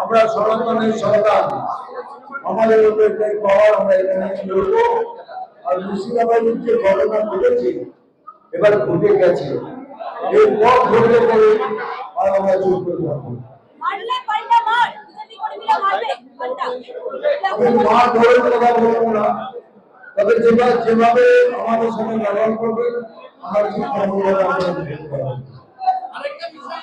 আমরা সনাতনের সন্তান। আমাদের উপরে একটাই পাওয়ার আমরা এখানে লড়বো আর মুর্শিদাবাদের যে ঘটনা ঘটেছে এবার ঘটে গেছে। এই পথ ঘটলে পরে আর আমরা চুপ করে থাকব আমি মা ধরে কথা বলব না। তবে যেভাবে আমাদের সঙ্গে ব্যবহার করবে আমার। আরেকটা বিষয়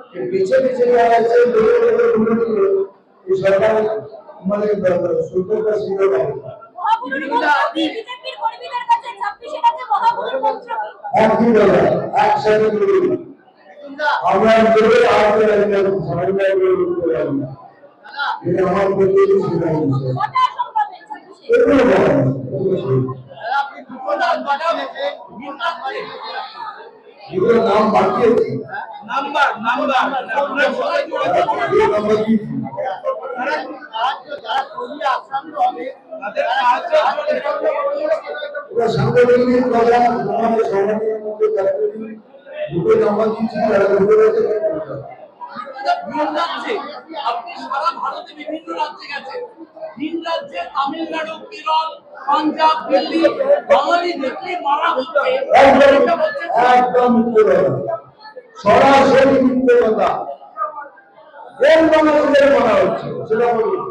বেছে বেছে যারা আছে সরকার মানে বেলা একসাথে করে আমরা আমার এগুলো নাম নাম্বার নাম্বার সাংগঠনিক আমাদের সংগঠনের মধ্যে দুটো নাম্বার দিচ্ছি আপনি সারা ভারতে বিভিন্ন রাজ্যে গেছেন। ভিন রাজ্যে তামিলনাড়ু কেরল পাঞ্জাব দিল্লি বাঙালি দেখলে মারা হচ্ছে। একদম সরাসরি মিথ্যে কথা কোন বাঙালিদের মারা হচ্ছে? সেটা বলুন।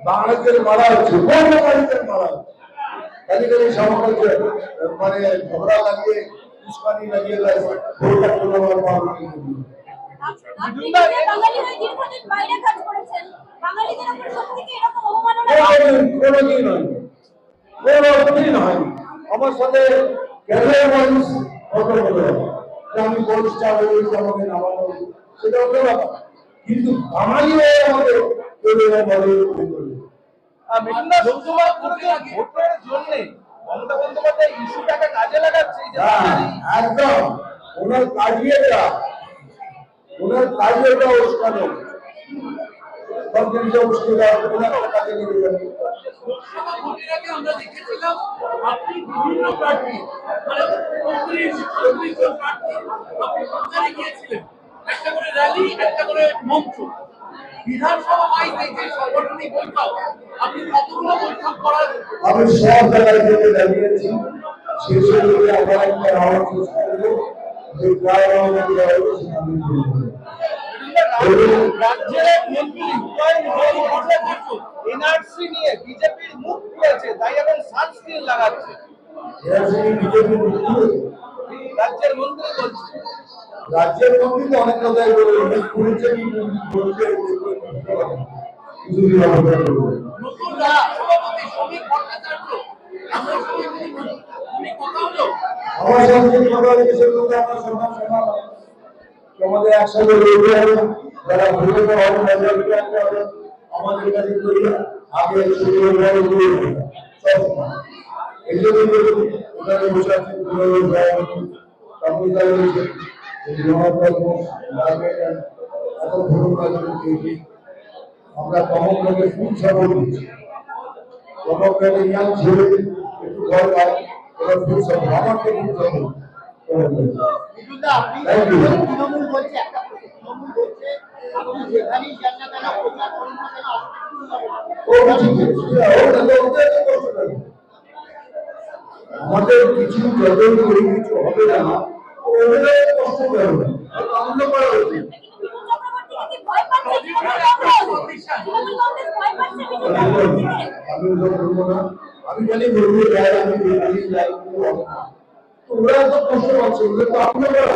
বাঙালিদের মারা হচ্ছে। কোন বাঙালিদের মারা হচ্ছে? খালি খালি সমাজে মানে ঝগড়া লাগিয়ে উস্কানি লাগিয়ে লাগে ভোটটা কোনো আমার সাথে মানুষ কথা বলে। আমি পরিষ্কার হয়েছি আমাকে নামানো সেটা হতে ব্যাপার কিন্তু বাঙালি হয়ে এই যে হ্যাঁ, একদম ওনার কাজই এটা ওনার কাজই এটা উস্কানো সব জিনিসে উস্কে দেওয়া কাজে লেগে লোকসভা ভোটের আগে আমরা দেখেছিলাম আপনি বিভিন্ন প্রার্থী মানে জন প্রার্থী আপনি প্রচারে গিয়েছিলেন। একটা করে র্যালি একটা করে মঞ্চ। বিধানসভা যে আপনি কতগুলো বৈঠক করার আমি সব জায়গায় থেকে দাঁড়িয়েছি শেষে একটা চেষ্টা করব যে প্রায় রাজ্যের কবির এনআরসি নিয়ে বিজেপির মুখ খুলেছে তাই এখন সানস্ক্রিন লাগাচ্ছে। রাজ্যের মন্ত্রী বলছে। রাজ্যের মন্ত্রী তো অনেক কথাই বলে কি বলছে নতুন সভাপতি শ্রমিক ভট্টাচার্য আমরা কথা হলো আমার সাথে কথা হয়েছে সেগুলো আমরা সবার শোনালাম তো আমাদের একসাথে যারা ভুলে তো হবে মেজরিটি আনতে হবে? আমাদের কাছে করি আগে শুরু হয়ে গেল সব এই জন্য ওখানে বসে আছেন। ভাই কাপুর দাঁড়িয়ে রয়েছে এত ধরুন রাজনীতি আমরা কমক লোকে ফুল সাপোর্ট দিচ্ছি। ছেলে একটু ঘর এবার ফুল আমাকে ফুল আপনি তৃণমূল বলছে একটা আমাদের কিছু যজন করে কিছু হবে না ওদের ওরা তো কষ্ট পাচ্ছে তো আনন্দ করা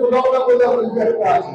কোথাও না কোথাও আমাদের আছে।